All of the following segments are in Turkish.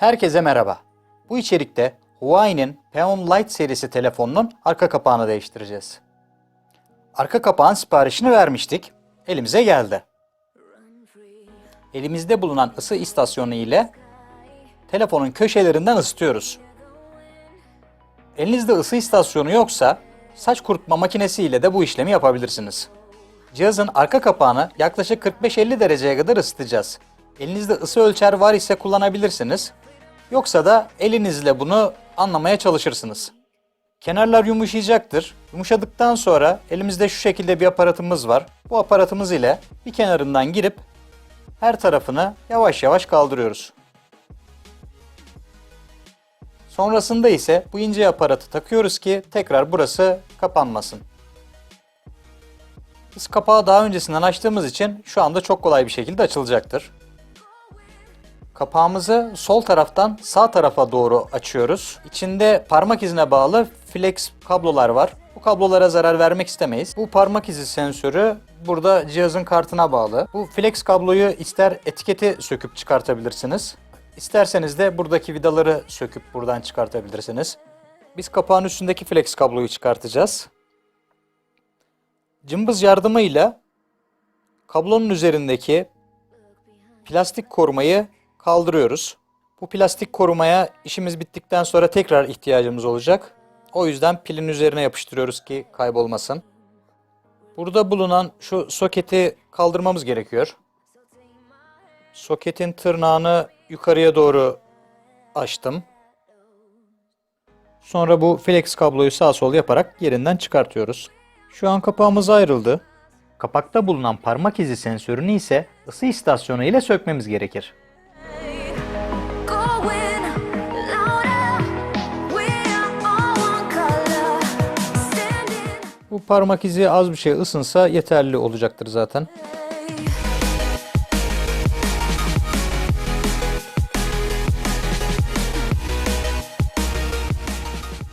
Herkese merhaba. Bu içerikte Huawei'nin Peon Lite serisi telefonunun arka kapağını değiştireceğiz. Arka kapağın siparişini vermiştik. Elimize geldi. Elimizde bulunan ısı istasyonu ile telefonun köşelerinden ısıtıyoruz. Elinizde ısı istasyonu yoksa saç kurutma makinesi ile de bu işlemi yapabilirsiniz. Cihazın arka kapağını yaklaşık 45-50 dereceye kadar ısıtacağız. Elinizde ısı ölçer var ise kullanabilirsiniz. Yoksa da elinizle bunu anlamaya çalışırsınız. Kenarlar yumuşayacaktır. Yumuşadıktan sonra elimizde şu şekilde bir aparatımız var. Bu aparatımız ile bir kenarından girip her tarafını yavaş yavaş kaldırıyoruz. Sonrasında ise bu ince aparatı takıyoruz ki tekrar burası kapanmasın. Biz kapağı daha öncesinden açtığımız için şu anda çok kolay bir şekilde açılacaktır. Kapağımızı sol taraftan sağ tarafa doğru açıyoruz. İçinde parmak izine bağlı flex kablolar var. Bu kablolara zarar vermek istemeyiz. Bu parmak izi sensörü burada cihazın kartına bağlı. Bu flex kabloyu ister etiketi söküp çıkartabilirsiniz. İsterseniz de buradaki vidaları söküp buradan çıkartabilirsiniz. Biz kapağın üstündeki flex kabloyu çıkartacağız. Cımbız yardımıyla kablonun üzerindeki plastik korumayı kaldırıyoruz. Bu plastik korumaya işimiz bittikten sonra tekrar ihtiyacımız olacak. O yüzden pilin üzerine yapıştırıyoruz ki kaybolmasın. Burada bulunan şu soketi kaldırmamız gerekiyor. Soketin tırnağını yukarıya doğru açtım. Sonra bu flex kabloyu sağ sol yaparak yerinden çıkartıyoruz. Şu an kapağımız ayrıldı. Kapakta bulunan parmak izi sensörünü ise ısı istasyonu ile sökmemiz gerekir. Bu parmak izi az bir şey ısınsa yeterli olacaktır zaten.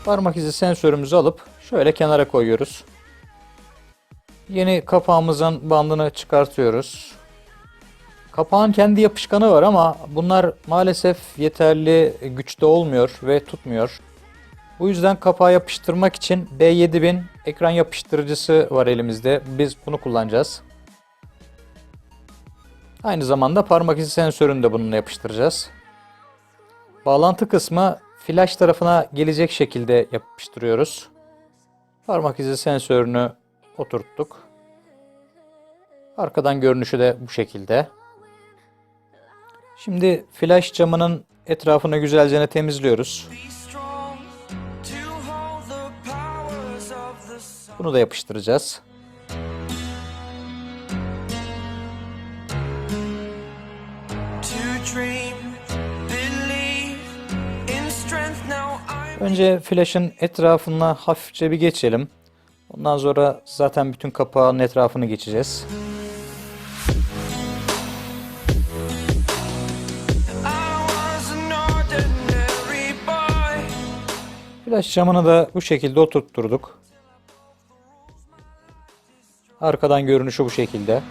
Parmak izi sensörümüzü alıp şöyle kenara koyuyoruz. Yeni kapağımızın bandını çıkartıyoruz. Kapağın kendi yapışkanı var ama bunlar maalesef yeterli güçte olmuyor ve tutmuyor. Bu yüzden kapağı yapıştırmak için B7000 ekran yapıştırıcısı var elimizde. Biz bunu kullanacağız. Aynı zamanda parmak izi sensörünü de bununla yapıştıracağız. Bağlantı kısmı flash tarafına gelecek şekilde yapıştırıyoruz. Parmak izi sensörünü oturttuk. Arkadan görünüşü de bu şekilde. Şimdi flash camının etrafını güzelce temizliyoruz. Bunu da yapıştıracağız. Önce flash'ın etrafına hafifçe bir geçelim. Ondan sonra zaten bütün kapağın etrafını geçeceğiz. Flash camını da bu şekilde oturtturduk. Arkadan görünüşü bu şekilde.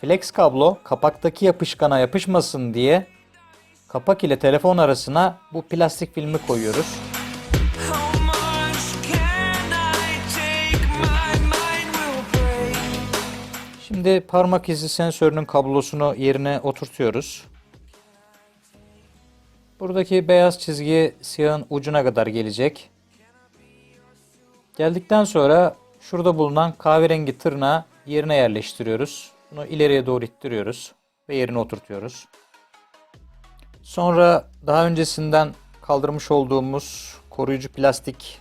Flex kablo kapaktaki yapışkana yapışmasın diye kapak ile telefon arasına bu plastik filmi koyuyoruz. Şimdi parmak izi sensörünün kablosunu yerine oturtuyoruz. Buradaki beyaz çizgi siyahın ucuna kadar gelecek. Geldikten sonra şurada bulunan kahverengi tırnağı yerine yerleştiriyoruz. Bunu ileriye doğru ittiriyoruz ve yerine oturtuyoruz. Sonra daha öncesinden kaldırmış olduğumuz koruyucu plastik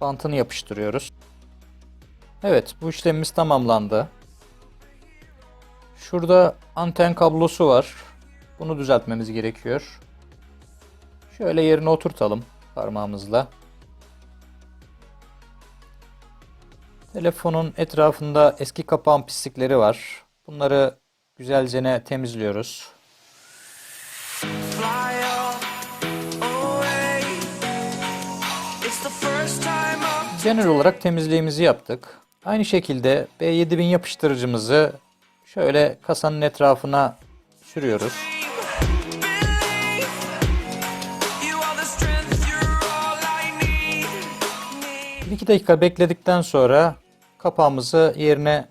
bantını yapıştırıyoruz. Evet, bu işlemimiz tamamlandı. Şurada anten kablosu var. Bunu düzeltmemiz gerekiyor. Şöyle yerine oturtalım parmağımızla. Telefonun etrafında eski kapağın pislikleri var. Bunları güzelce temizliyoruz. Genel olarak temizliğimizi yaptık. Aynı şekilde B7000 yapıştırıcımızı Şöyle kasanın etrafına sürüyoruz. Believe you are the strength, you're all I need. need. 1-2 dakika bekledikten sonra kapağımızı yerine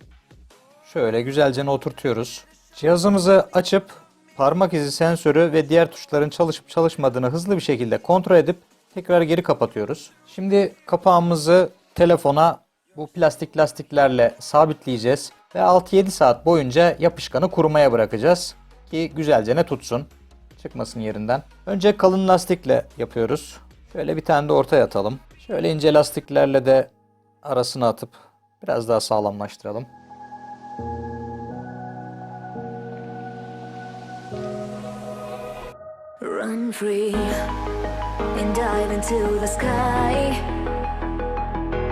şöyle güzelce oturtuyoruz. Cihazımızı açıp parmak izi sensörü ve diğer tuşların çalışıp çalışmadığını hızlı bir şekilde kontrol edip tekrar geri kapatıyoruz. Şimdi kapağımızı telefona bu plastik lastiklerle sabitleyeceğiz ve 6-7 saat boyunca yapışkanı kurumaya bırakacağız ki güzelce ne tutsun. Çıkmasın yerinden. Önce kalın lastikle yapıyoruz. Şöyle bir tane de ortaya atalım. Şöyle ince lastiklerle de arasına atıp biraz daha sağlamlaştıralım. Run free and dive into the sky.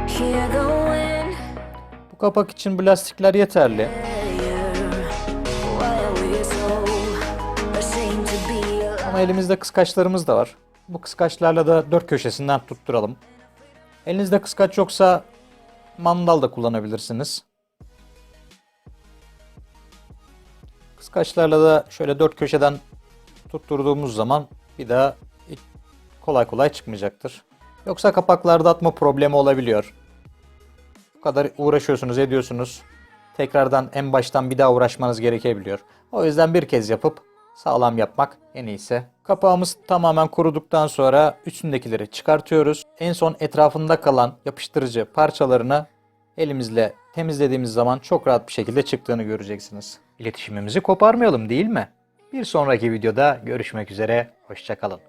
Hear the wind Bu kapak için bu lastikler yeterli. Ama elimizde kıskaçlarımız da var. Bu kıskaçlarla da dört köşesinden tutturalım. Elinizde kıskaç yoksa mandal da kullanabilirsiniz. Kıskaçlarla da şöyle dört köşeden tutturduğumuz zaman bir daha kolay kolay çıkmayacaktır. Yoksa kapaklarda atma problemi olabiliyor. Bu kadar uğraşıyorsunuz, ediyorsunuz. Tekrardan en baştan bir daha uğraşmanız gerekebiliyor. O yüzden bir kez yapıp sağlam yapmak en iyisi. Kapağımız tamamen kuruduktan sonra üstündekileri çıkartıyoruz. En son etrafında kalan yapıştırıcı parçalarını elimizle temizlediğimiz zaman çok rahat bir şekilde çıktığını göreceksiniz. İletişimimizi koparmayalım değil mi? Bir sonraki videoda görüşmek üzere, hoşçakalın.